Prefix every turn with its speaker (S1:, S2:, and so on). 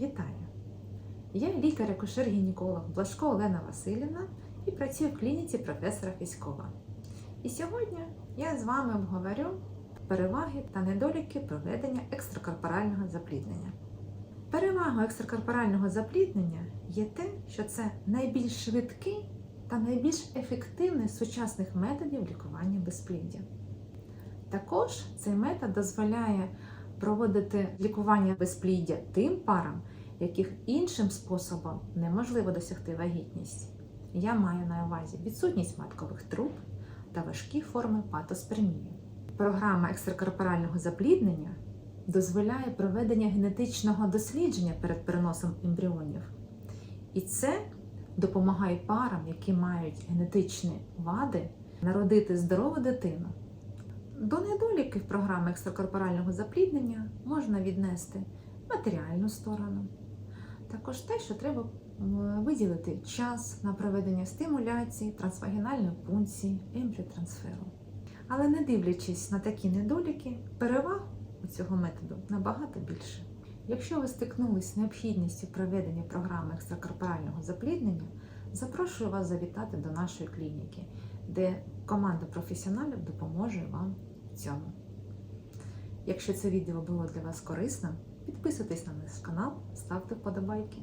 S1: Вітаю! Я лікар-акушер-гінеколог Блажко Олена Васильівна і працюю в клініці професора Фіськова. І сьогодні я з вами обговорю переваги та недоліки проведення екстракорпорального запліднення. Перевагою екстракорпорального запліднення є те, що це найбільш швидкий та найбільш ефективний з сучасних методів лікування безпліддя. Також цей метод дозволяє проводити лікування безпліддя тим парам, яких іншим способом неможливо досягти вагітність. Я маю на увазі відсутність маткових труб та важкі форми патоспермії. Програма екстракорпорального запліднення дозволяє проведення генетичного дослідження перед переносом ембріонів. І це допомагає парам, які мають генетичні вади, народити здорову дитину. До недоліків програми екстракорпорального запліднення можна віднести матеріальну сторону. Також те, що треба виділити час на проведення стимуляції, трансвагінальної пункції, ембріотрансферу. Але не дивлячись на такі недоліки, переваг у цього методу набагато більше. Якщо ви стикнулись з необхідністю проведення програми екстракорпорального запліднення, запрошую вас завітати до нашої клініки, де команда професіоналів допоможе вам цьому. Якщо це відео було для вас корисним, підписуйтесь на наш канал, ставте вподобайки.